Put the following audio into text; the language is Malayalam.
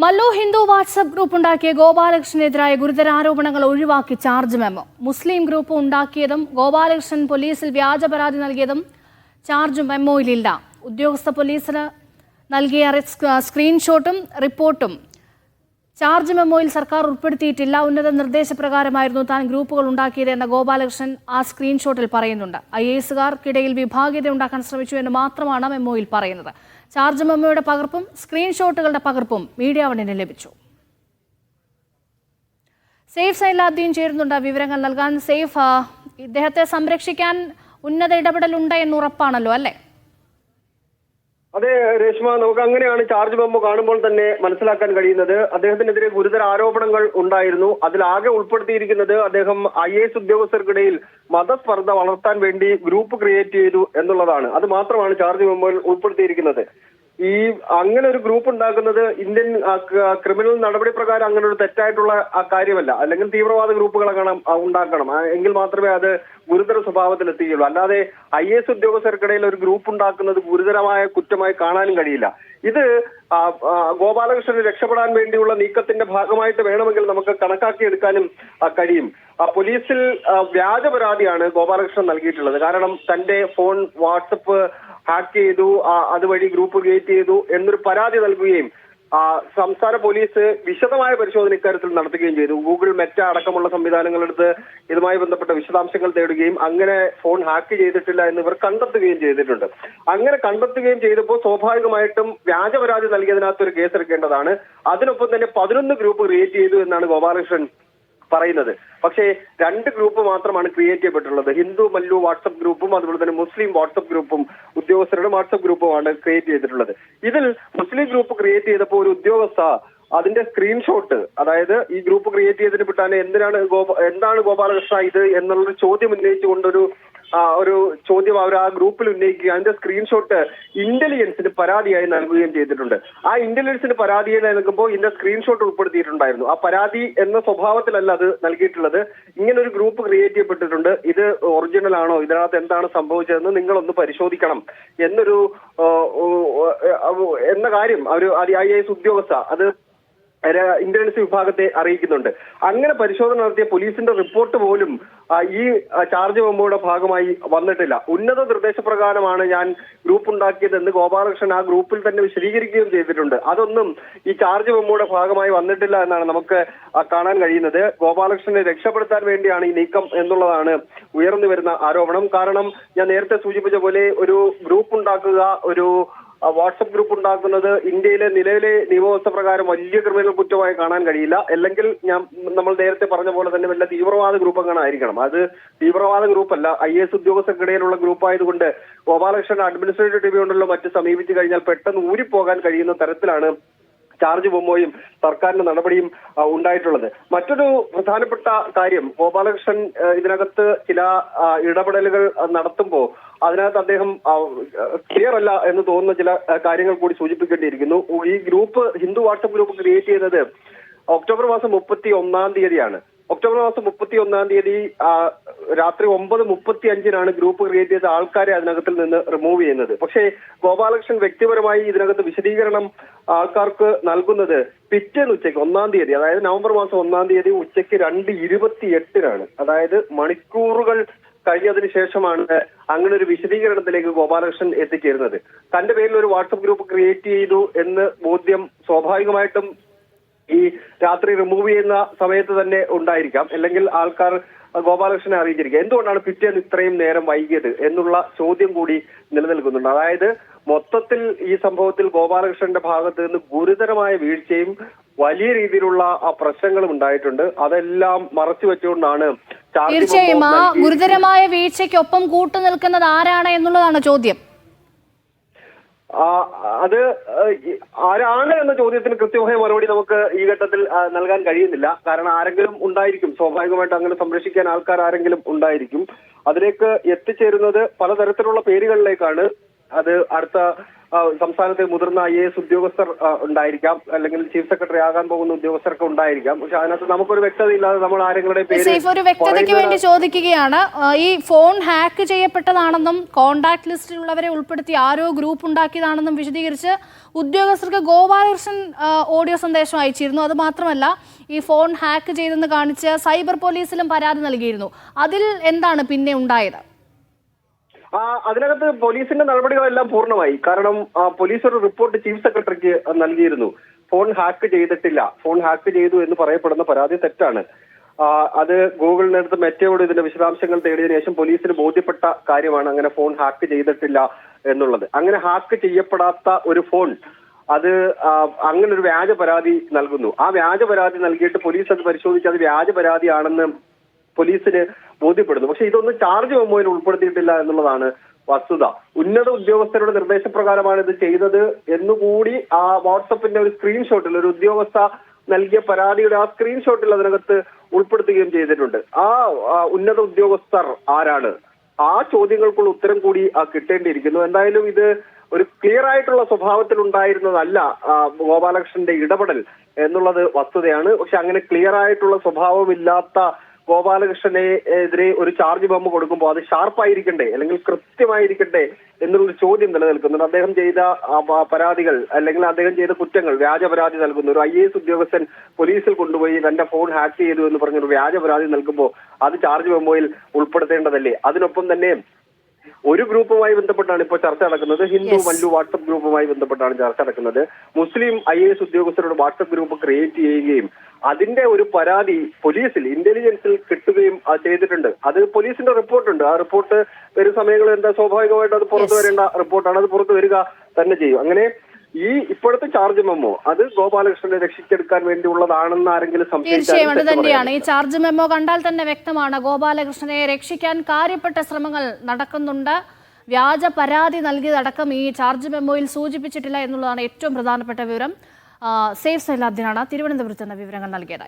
മല്ലു ഹിന്ദു വാട്സപ്പ് ഗ്രൂപ്പ് ഉണ്ടാക്കിയ ഗോപാലകൃഷ്ണനെതിരായ ഗുരുതര ആരോപണങ്ങൾ ഒഴിവാക്കി ചാർജ് മെമ്മോ. മുസ്ലിം ഗ്രൂപ്പ് ഉണ്ടാക്കിയതും ഗോപാലകൃഷ്ണൻ പോലീസിൽ വ്യാജ പരാതി നൽകിയതും ചാർജ് മെമ്മോയിലില്ല. ഉദ്യോഗസ്ഥ പോലീസിന് നൽകിയ സ്ക്രീൻഷോട്ടും റിപ്പോർട്ടും ചാർജ് മെമ്മോയിൽ സർക്കാർ ഉൾപ്പെടുത്തിയിട്ടില്ല. ഉന്നത നിർദ്ദേശപ്രകാരമായിരുന്നു താൻ ഗ്രൂപ്പുകൾ ഉണ്ടാക്കിയത് എന്ന ഗോപാലകൃഷ്ണൻ ആ സ്ക്രീൻഷോട്ടിൽ പറയുന്നുണ്ട്. ഐ എസുകാർക്കിടയിൽ വിഭാഗീയത ഉണ്ടാക്കാൻ ശ്രമിച്ചു എന്ന് മാത്രമാണ് മെമ്മോയിൽ പറയുന്നത്. ചാർജ് മെമ്മോയുടെ പകർപ്പും സ്ക്രീൻഷോട്ടുകളുടെ പകർപ്പും മീഡിയ വണ്ണിന് ലഭിച്ചു. സേഫ് സൈലാദ്ദീൻ ചേരുന്നുണ്ട് വിവരങ്ങൾ നൽകാൻ. സേഫ് ഇദ്ദേഹത്തെ സംരക്ഷിക്കാൻ ഉന്നത ഇടപെടലുണ്ട് എന്ന് ഉറപ്പാണല്ലോ അല്ലേ? അതെ രേഷ്മ നമുക്ക് അങ്ങനെയാണ് ചാർജ് ബോംബ് കാണുമ്പോൾ തന്നെ മനസ്സിലാക്കാൻ കഴിയുന്നത്. അദ്ദേഹത്തിനെതിരെ ഗുരുതര ആരോപണങ്ങൾ ഉണ്ടായിരുന്നു. അതിൽ അതിലാകെ ഉൾപ്പെടുത്തിയിരിക്കുന്നത് അദ്ദേഹം ഐ എസ് ഉദ്യോഗസ്ഥർക്കിടയിൽ മതസ്പർദ്ധ വളർത്താൻ വേണ്ടി ഗ്രൂപ്പ് ക്രിയേറ്റ് ചെയ്തു എന്നുള്ളതാണ്. അത് മാത്രമാണ് ചാർജ് ബോംബിൽ ഉൾപ്പെടുത്തിയിരിക്കുന്നത്. ഈ അങ്ങനെ ഒരു ഗ്രൂപ്പ് ഉണ്ടാക്കുന്നത് ഇന്ത്യൻ ക്രിമിനൽ നടപടി പ്രകാരം അങ്ങനെ ഒരു തെറ്റായിട്ടുള്ള കാര്യമല്ല. അല്ലെങ്കിൽ തീവ്രവാദ ഗ്രൂപ്പുകൾ അങ്ങനെ ഉണ്ടാക്കണം. എങ്കിൽ മാത്രമേ അത് ഗുരുതര സ്വഭാവത്തിൽ എത്തുകയുള്ളൂ അല്ലാതെ ഐ എസ് ഉദ്യോഗസ്ഥർക്കിടയിൽ ഒരു ഗ്രൂപ്പ് ഉണ്ടാക്കുന്നത് ഗുരുതരമായ കുറ്റമായി കാണാനും കഴിയില്ല. ഇത് ഗോപാലകൃഷ്ണന് രക്ഷപ്പെടാൻ വേണ്ടിയുള്ള നീക്കത്തിന്റെ ഭാഗമായിട്ട് വേണമെങ്കിൽ നമുക്ക് കണക്കാക്കിയെടുക്കാനും കഴിയും. പോലീസിൽ വ്യാജ പരാതിയാണ് ഗോപാലകൃഷ്ണൻ നൽകിയിട്ടുള്ളത്. കാരണം തന്റെ ഫോൺ വാട്സപ്പ് ഹാക്ക് ചെയ്തു അതുവഴി ഗ്രൂപ്പ് ക്രിയേറ്റ് ചെയ്തു എന്നൊരു പരാതി നൽകുകയും സംസ്ഥാന പോലീസ് വിശദമായ പരിശോധന ഇക്കാര്യത്തിൽ നടത്തുകയും ചെയ്തു. ഗൂഗിൾ മെറ്റ അടക്കമുള്ള സംവിധാനങ്ങളെടുത്ത് ഇതുമായി ബന്ധപ്പെട്ട വിശദാംശങ്ങൾ തേടുകയും അങ്ങനെ ഫോൺ ഹാക്ക് ചെയ്തിട്ടില്ല എന്ന് ഇവർ കണ്ടെത്തുകയും ചെയ്തിട്ടുണ്ട്. അങ്ങനെ കണ്ടെത്തുകയും ചെയ്തപ്പോൾ സ്വാഭാവികമായിട്ടും വ്യാജ പരാതി നൽകിയതിനകത്ത് ഒരു കേസെടുക്കേണ്ടതാണ് അതിനൊപ്പം തന്നെ പതിനൊന്ന് ഗ്രൂപ്പ് ക്രിയേറ്റ് ചെയ്തു എന്നാണ് ഗോപാലകൃഷ്ണൻ പറയുന്നത്. പക്ഷേ രണ്ട് ഗ്രൂപ്പ് മാത്രമാണ് ക്രിയേറ്റ് ചെയ്യപ്പെട്ടുള്ളത് ഹിന്ദു മല്ലു വാട്സപ്പ് ഗ്രൂപ്പും അതുപോലെ തന്നെ മുസ്ലിം വാട്സപ്പ് ഗ്രൂപ്പും ഉദ്യോഗസ്ഥരുടെ വാട്സപ്പ് ഗ്രൂപ്പുമാണ് ക്രിയേറ്റ് ചെയ്തിട്ടുള്ളത്. ഇതിൽ മുസ്ലിം ഗ്രൂപ്പ് ക്രിയേറ്റ് ചെയ്തപ്പോൾ ഒരു ഉദ്യോഗസ്ഥ അതിന്റെ സ്ക്രീൻഷോട്ട് അതായത് ഈ ഗ്രൂപ്പ് ക്രിയേറ്റ് ചെയ്തതിന് പിട്ടാനെ എന്തിനാണ് എന്താണ് ഗോപാലകൃഷ്ണ ഇത് എന്നുള്ളൊരു ചോദ്യം ഉന്നയിച്ചുകൊണ്ടൊരു ഒരു ചോദ്യം അവർ ആ ഗ്രൂപ്പിൽ ഉന്നയിക്കുക. അതിന്റെ സ്ക്രീൻഷോട്ട് ഇന്റലിജൻസിന് പരാതിയായി നൽകുകയും ചെയ്തിട്ടുണ്ട്. ആ ഇന്റലിജൻസിന് പരാതിയായി നൽകുമ്പോൾ ഇതിന്റെ സ്ക്രീൻഷോട്ട് ഉൾപ്പെടുത്തിയിട്ടുണ്ടായിരുന്നു. ആ പരാതി എന്ന സ്വഭാവത്തിലല്ല അത് നൽകിയിട്ടുള്ളത്. ഇങ്ങനെ ഒരു ഗ്രൂപ്പ് ക്രിയേറ്റ് ചെയ്യപ്പെട്ടിട്ടുണ്ട്. ഇത് ഒറിജിനൽ ആണോ? ഇതിനകത്ത് എന്താണ് സംഭവിച്ചതെന്ന് നിങ്ങളൊന്ന് പരിശോധിക്കണം എന്നൊരു എന്ന കാര്യം. അവർ ഐ എസ് ഉദ്യോഗസ്ഥ അത് ഇന്റലിജൻസ് വിഭാഗത്തെ അറിയിക്കുന്നുണ്ട്. അങ്ങനെ പരിശോധന നടത്തിയ പോലീസിന്റെ റിപ്പോർട്ട് പോലും ഈ ചാർജ് മെമ്മോയുടെ ഭാഗമായി വന്നിട്ടില്ല. ഉന്നത നിർദ്ദേശപ്രകാരമാണ് ഞാൻ ഗ്രൂപ്പ് ഉണ്ടാക്കിയതെന്ന് ഗോപാലകൃഷ്ണൻ ആ ഗ്രൂപ്പിൽ തന്നെ വിശദീകരിക്കുകയും ചെയ്തിട്ടുണ്ട്. അതൊന്നും ഈ ചാർജ് മെമ്മോയുടെ ഭാഗമായി വന്നിട്ടില്ല എന്നാണ് നമുക്ക് കാണാൻ കഴിയുന്നത്. ഗോപാലകൃഷ്ണനെ രക്ഷപ്പെടുത്താൻ വേണ്ടിയാണ് ഈ നീക്കം എന്നുള്ളതാണ് ഉയർന്നു വരുന്ന ആരോപണം. കാരണം ഞാൻ നേരത്തെ സൂചിപ്പിച്ച പോലെ ഒരു ഗ്രൂപ്പ് ഉണ്ടാക്കുക ഒരു വാട്സപ്പ് ഗ്രൂപ്പ് ഉണ്ടാക്കുന്നത് ഇന്ത്യയിലെ നിലവിലെ നിയമവ്യവസ്ഥ പ്രകാരം വലിയ ക്രിമിനൽ കുറ്റമായി കാണാൻ കഴിയില്ല. അല്ലെങ്കിൽ ഞാൻ നമ്മൾ നേരത്തെ പറഞ്ഞ പോലെ തന്നെ വല്ല തീവ്രവാദ ഗ്രൂപ്പ് ആയിരിക്കണം. അത് തീവ്രവാദ ഗ്രൂപ്പല്ല. ഐ എസ് ഉദ്യോഗസ്ഥർക്കിടയിലുള്ള ഗ്രൂപ്പ് ആയതുകൊണ്ട് ഗോപാലകൃഷ്ണൻ അഡ്മിനിസ്ട്രേറ്റീവ് ട്രിബ്യൂണലിലോ മറ്റ് സമീപിച്ചു കഴിഞ്ഞാൽ പെട്ടെന്ന് ഊരിപ്പോകാൻ കഴിയുന്ന തരത്തിലാണ് ചാർജ് ബൊമ്മോയും സർക്കാരിന്റെ നടപടിയും ഉണ്ടായിട്ടുള്ളത്. മറ്റൊരു പ്രധാനപ്പെട്ട കാര്യം ഗോപാലകൃഷ്ണൻ ഇതിനകത്ത് ചില ഇടപെടലുകൾ നടത്തുമ്പോൾ അതിനകത്ത് അദ്ദേഹം ക്ലിയർ അല്ല എന്ന് തോന്നുന്ന ചില കാര്യങ്ങൾ കൂടി സൂചിപ്പിക്കേണ്ടിയിരിക്കുന്നു. ഈ group Hindu WhatsApp group create ചെയ്തത് ഒക്ടോബർ മാസം മുപ്പത്തി ഒന്നാം തീയതിയാണ്. ഒക്ടോബർ മാസം മുപ്പത്തി ഒന്നാം തീയതി രാത്രി ഒമ്പത് മുപ്പത്തി അഞ്ചിനാണ് ഗ്രൂപ്പ് ക്രിയേറ്റ് ചെയ്ത ആൾക്കാരെ അതിനകത്തിൽ നിന്ന് റിമൂവ് ചെയ്യുന്നത്. പക്ഷേ ഗോപാലകൃഷ്ണൻ വ്യക്തിപരമായി ഇതിനകത്ത് വിശദീകരണം ആൾക്കാർക്ക് നൽകുന്നത് പിറ്റേന്ന് ഉച്ചയ്ക്ക് ഒന്നാം തീയതി അതായത് നവംബർ മാസം ഒന്നാം തീയതി ഉച്ചയ്ക്ക് രണ്ട് ഇരുപത്തി എട്ടിനാണ് അതായത് മണിക്കൂറുകൾ കഴിഞ്ഞതിന് ശേഷമാണ് അങ്ങനെ ഒരു വിശദീകരണത്തിലേക്ക് ഗോപാലകൃഷ്ണൻ എത്തിച്ചേരുന്നത്. തന്റെ പേരിൽ ഒരു വാട്സപ്പ് ഗ്രൂപ്പ് ക്രിയേറ്റ് ചെയ്തു എന്ന് ബോധ്യം സ്വാഭാവികമായിട്ടും ഈ രാത്രി റിമൂവ് ചെയ്യുന്ന സമയത്ത് തന്നെ ഉണ്ടായിരിക്കാം. അല്ലെങ്കിൽ ആൾക്കാർ ഗോപാലകൃഷ്ണനെ അറിയിച്ചിരിക്കുക എന്തുകൊണ്ടാണ് പിറ്റേന്ന് ഇത്രയും നേരം വൈകിയത് എന്നുള്ള ചോദ്യം കൂടി നിലനിൽക്കുന്നുണ്ട്. അതായത് മൊത്തത്തിൽ ഈ സംഭവത്തിൽ ഗോപാലകൃഷ്ണന്റെ ഭാഗത്ത് നിന്ന് ഗുരുതരമായ വീഴ്ചയും വലിയ രീതിയിലുള്ള ആ പ്രശ്നങ്ങളും ഉണ്ടായിട്ടുണ്ട്. അതെല്ലാം മറച്ചു വെച്ചുകൊണ്ടാണ് തീർച്ചയായും ആ ഗുരുതരമായ വീഴ്ചയ്ക്കൊപ്പം കൂട്ടുനിൽക്കുന്നത് ആരാണ് എന്നുള്ളതാണ് ചോദ്യം. അത് ആരാണ് എന്ന ചോദ്യത്തിന് കൃത്യമായ മറുപടി നമുക്ക് ഈ ഘട്ടത്തിൽ നൽകാൻ കഴിയുന്നില്ല. കാരണം ആരെങ്കിലും ഉണ്ടായിരിക്കും. സ്വാഭാവികമായിട്ട് അങ്ങനെ സംരക്ഷിക്കാൻ ആൾക്കാർ ആരെങ്കിലും ഉണ്ടായിരിക്കും. അതിലേക്ക് എത്തിച്ചേരുന്നത് പലതരത്തിലുള്ള പേരുകളിലേക്കാണ് അത് അടുത്ത സംസ്ഥാനത്തെ മുതിർന്ന ഐ എ എസ് ഉദ്യോഗസ്ഥർ ഉണ്ടായിരിക്കാം. അല്ലെങ്കിൽ ചീഫ് സെക്രട്ടറി ആകാൻ പോകുന്ന ഉദ്യോഗസ്ഥർക്ക് ഉണ്ടായിരിക്കാം. പക്ഷെ അതിനകത്ത് നമുക്കൊരു വ്യക്തത ഇല്ലാതെ നമ്മൾ ആരെങ്കിലും സേഫ് ഒരു വ്യക്തതയ്ക്ക് വേണ്ടി ചോദിക്കുകയാണ്. ഈ ഫോൺ ഹാക്ക് ചെയ്യപ്പെട്ടതാണെന്നും കോണ്ടാക്ട് ലിസ്റ്റിലുള്ളവരെ ഉൾപ്പെടുത്തി ആരോ ഗ്രൂപ്പ് ഉണ്ടാക്കിയതാണെന്നും വിശദീകരിച്ച് ഉദ്യോഗസ്ഥർക്ക് ഗോപാലകൃഷ്ണൻ ഓഡിയോ സന്ദേശം അയച്ചിരുന്നു. അത് മാത്രമല്ല ഈ ഫോൺ ഹാക്ക് ചെയ്തെന്ന് കാണിച്ച് സൈബർ പോലീസിലും പരാതി നൽകിയിരുന്നു. അതിൽ എന്താണ് പിന്നെ ഉണ്ടായത്? അതിനകത്ത് പോലീസിന്റെ നടപടികളെല്ലാം പൂർണമായി. കാരണം പോലീസ് ഒരു റിപ്പോർട്ട് ചീഫ് സെക്രട്ടറിക്ക് നൽകിയിരുന്നു. ഫോൺ ഹാക്ക് ചെയ്തിട്ടില്ല. ഫോൺ ഹാക്ക് ചെയ്തു എന്ന് പറയപ്പെടുന്ന പരാതി തെറ്റാണ്. അത് ഗൂഗിളിനടുത്ത് മെറ്റയോട് ഇതിന്റെ വിശദാംശങ്ങൾ തേടിയതിനു ശേഷം പോലീസിന് ബോധ്യപ്പെട്ട കാര്യമാണ് അങ്ങനെ ഫോൺ ഹാക്ക് ചെയ്തിട്ടില്ല എന്നുള്ളത്. അങ്ങനെ ഹാക്ക് ചെയ്യപ്പെടാത്ത ഒരു ഫോൺ അത് അങ്ങനെ ഒരു വ്യാജ പരാതി നൽകുന്നു. ആ വ്യാജ പരാതി നൽകിയിട്ട് പോലീസ് അത് പരിശോധിച്ച് അത് വ്യാജ പരാതിയാണെന്ന് പോലീസിന് ബോധ്യപ്പെടുന്നു. പക്ഷെ ഇതൊന്നും ചാർജ് മെമ്മോയിൽ ഉൾപ്പെടുത്തിയിട്ടില്ല എന്നുള്ളതാണ് വസ്തുത. ഉന്നത ഉദ്യോഗസ്ഥരുടെ നിർദ്ദേശപ്രകാരമാണ് ഇത് ചെയ്തത് എന്നുകൂടി ആ വാട്സപ്പിന്റെ ഒരു സ്ക്രീൻഷോട്ടിൽ ഒരു ഉദ്യോഗസ്ഥ നൽകിയ പരാതിയുടെ ആ സ്ക്രീൻഷോട്ടിൽ അതിനകത്ത് ഉൾപ്പെടുത്തുകയും ചെയ്തിട്ടുണ്ട്. ആ ഉന്നത ഉദ്യോഗസ്ഥർ ആരാണ്? ആ ചോദ്യങ്ങൾക്കുള്ള ഉത്തരം കൂടി കിട്ടേണ്ടിയിരിക്കുന്നു. എന്തായാലും ഇത് ഒരു ക്ലിയർ ആയിട്ടുള്ള സ്വഭാവത്തിൽ ഉണ്ടായിരുന്നതല്ല ഗോപാലകൃഷ്ണന്റെ ഇടപെടൽ എന്നുള്ളത് വസ്തുതയാണ്. പക്ഷെ അങ്ങനെ ക്ലിയർ ആയിട്ടുള്ള സ്വഭാവമില്ലാത്ത ഗോപാലകൃഷ്ണനെ എതിരെ ഒരു ചാർജ് ബോംബ് കൊടുക്കുമ്പോൾ അത് ഷാർപ്പായിരിക്കണ്ടേ? അല്ലെങ്കിൽ കൃത്യമായിരിക്കട്ടെ എന്നുള്ളൊരു ചോദ്യം നിലനിൽക്കുന്നുണ്ട്. അദ്ദേഹം ചെയ്ത പരാതികൾ അല്ലെങ്കിൽ അദ്ദേഹം ചെയ്ത കുറ്റങ്ങൾ വ്യാജ പരാതി നൽകുന്നു ഒരു ഐ എസ് ഉദ്യോഗസ്ഥൻ പോലീസിൽ കൊണ്ടുപോയി തന്റെ ഫോൺ ഹാക്ക് ചെയ്തു എന്ന് പറഞ്ഞൊരു വ്യാജ പരാതി നൽകുമ്പോൾ അത് ചാർജ് ബോംബോയിൽ ഉൾപ്പെടുത്തേണ്ടതല്ലേ? അതിനൊപ്പം തന്നെ ഒരു ഗ്രൂപ്പുമായി ബന്ധപ്പെട്ടാണ് ഇപ്പോൾ ചർച്ച നടക്കുന്നത്. ഹിന്ദു. മല്ലു വാട്സപ്പ് ഗ്രൂപ്പുമായി ബന്ധപ്പെട്ടാണ് ചർച്ച നടക്കുന്നത്. മുസ്ലിം ഐ എ എസ് ഉദ്യോഗസ്ഥരുടെ വാട്സപ്പ് ഗ്രൂപ്പ് ക്രിയേറ്റ് ചെയ്യുകയും അതിന്റെ ഒരു പരാതി പോലീസിൽ ഇന്റലിജൻസിൽ കിട്ടുകയും ചെയ്തിട്ടുണ്ട്. അത് പോലീസിന്റെ റിപ്പോർട്ടുണ്ട്. ആ റിപ്പോർട്ട് വരും സമയങ്ങളിൽ എന്താ സ്വാഭാവികമായിട്ട് അത് പുറത്തു വരേണ്ട റിപ്പോർട്ടാണ്. അത് പുറത്തു വരിക തന്നെ ചെയ്യും. അങ്ങനെ ഈ ഇപ്പോഴത്തെ ചാർജ് മെമ്മോ അത് ഗോപാലകൃഷ്ണനെ രക്ഷിച്ചെടുക്കാൻ വേണ്ടിയുള്ളതാണെന്ന് ആരെങ്കിലും തീർച്ചയായും അത് തന്നെയാണ്. ഈ ചാർജ് മെമ്മോ കണ്ടാൽ തന്നെ വ്യക്തമാണ് ഗോപാലകൃഷ്ണനെ രക്ഷിക്കാൻ കാര്യപ്പെട്ട ശ്രമങ്ങൾ നടക്കുന്നുണ്ട്. വ്യാജ പരാതി നൽകിയതടക്കം ഈ ചാർജ് മെമ്മോയിൽ സൂചിപ്പിച്ചിട്ടില്ല എന്നുള്ളതാണ് ഏറ്റവും പ്രധാനപ്പെട്ട വിവരം. സേഫ് സൈലാബ്ദിനാണ് തിരുവനന്തപുരത്ത് നിന്ന് വിവരങ്ങൾ നൽകിയത്.